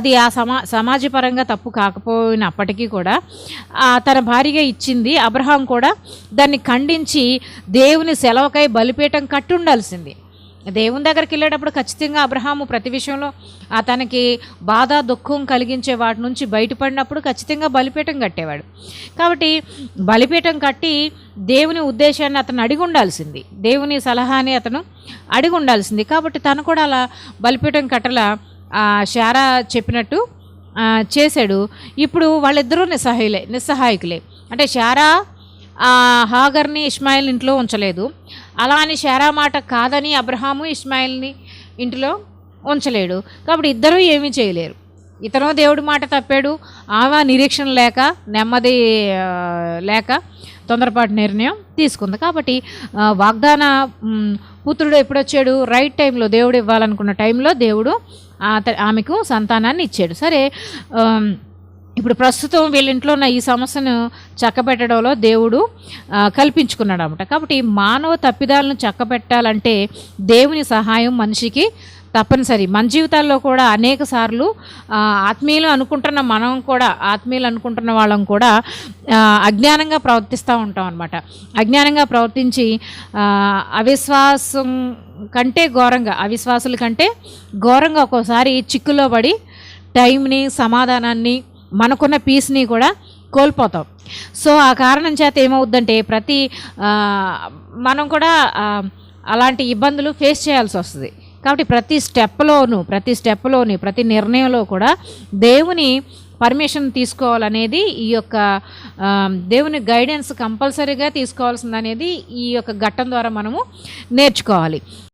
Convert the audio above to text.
అది ఆ సమా సమాజపరంగా తప్పు కాకపోయినప్పటికీ కూడా తన భార్యగా ఇచ్చింది. అబ్రహాం కూడా దాన్ని ఖండించి దేవుని సెలవుకై బలిపీఠం కట్టి ఉండాల్సింది దేవుని దగ్గరికి వెళ్ళేటప్పుడు ఖచ్చితంగా అబ్రహాము ప్రతి విషయంలో అతనికి బాధ దుఃఖం కలిగించే వాటి నుంచి బయటపడినప్పుడు ఖచ్చితంగా బలిపీఠం కట్టేవాడు. కాబట్టి బలిపీఠం కట్టి దేవుని ఉద్దేశాన్ని అతను అడిగి ఉండాల్సింది దేవుని సలహాని అతను అడిగి ఉండాల్సింది కాబట్టి తను కూడా అలా బలిపీఠం కట్టల షారా శారా చెప్పినట్టు చేశాడు. ఇప్పుడు వాళ్ళిద్దరూ నిస్సహాయులే నిస్సహాయకులే. అంటే శారా ఆ, హాగర్ని ఇస్మాయిల్ ఇంట్లో ఉంచలేదు. అలా అని శారా మాట కాదని అబ్రహాము ఇస్మాయిల్ని ఇంటిలో ఉంచలేడు. కాబట్టి ఇద్దరూ ఏమీ చేయలేరు. ఇతను దేవుడి మాట తప్పాడు. ఆమె నిరీక్షణ లేక నెమ్మది లేక తొందరపాటు నిర్ణయం తీసుకుంది. కాబట్టి వాగ్దాన పుత్రుడు ఎప్పుడొచ్చాడు? రైట్ టైంలో దేవుడు ఇవ్వాలనుకున్న టైంలో దేవుడు ఆమెకు సంతానాన్ని ఇచ్చాడు. సరే ఇప్పుడు ప్రస్తుతం వీళ్ళ ఇంట్లో ఉన్న ఈ సమస్యను చక్కబెట్టడంలో దేవుడు కల్పించుకున్నాడు అనమాట కాబట్టి మానవ తప్పిదాలను చక్కబెట్టాలంటే దేవుని సహాయం మనిషికి తప్పనిసరి. మన జీవితాల్లో కూడా అనేక సార్లు ఆత్మీయులు అనుకుంటున్న మనం కూడా ఆత్మీయులు అనుకుంటున్న వాళ్ళం కూడా అజ్ఞానంగా ప్రవర్తిస్తూ ఉంటాం అనమాట అజ్ఞానంగా ప్రవర్తించి అవిశ్వాసం కంటే ఘోరంగా అవిశ్వాసుల కంటే ఘోరంగా ఒక్కోసారి చిక్కులో పడి టైంని సమాధానాన్ని మనకున్న పీస్ని కూడా కోల్పోతాం. సో ఆ కారణం చేత ఏమవుద్దంటే ప్రతి మనం కూడా అలాంటి ఇబ్బందులు ఫేస్ చేయాల్సి వస్తుంది. కాబట్టి ప్రతి స్టెప్లోనూ ప్రతి స్టెప్లోని ప్రతి నిర్ణయంలో కూడా దేవుని పర్మిషన్ తీసుకోవాలనేది ఈ యొక్క దేవుని గైడెన్స్ కంపల్సరీగా తీసుకోవాల్సింది అనేది ఈ యొక్క ఘట్టం ద్వారా మనము నేర్చుకోవాలి.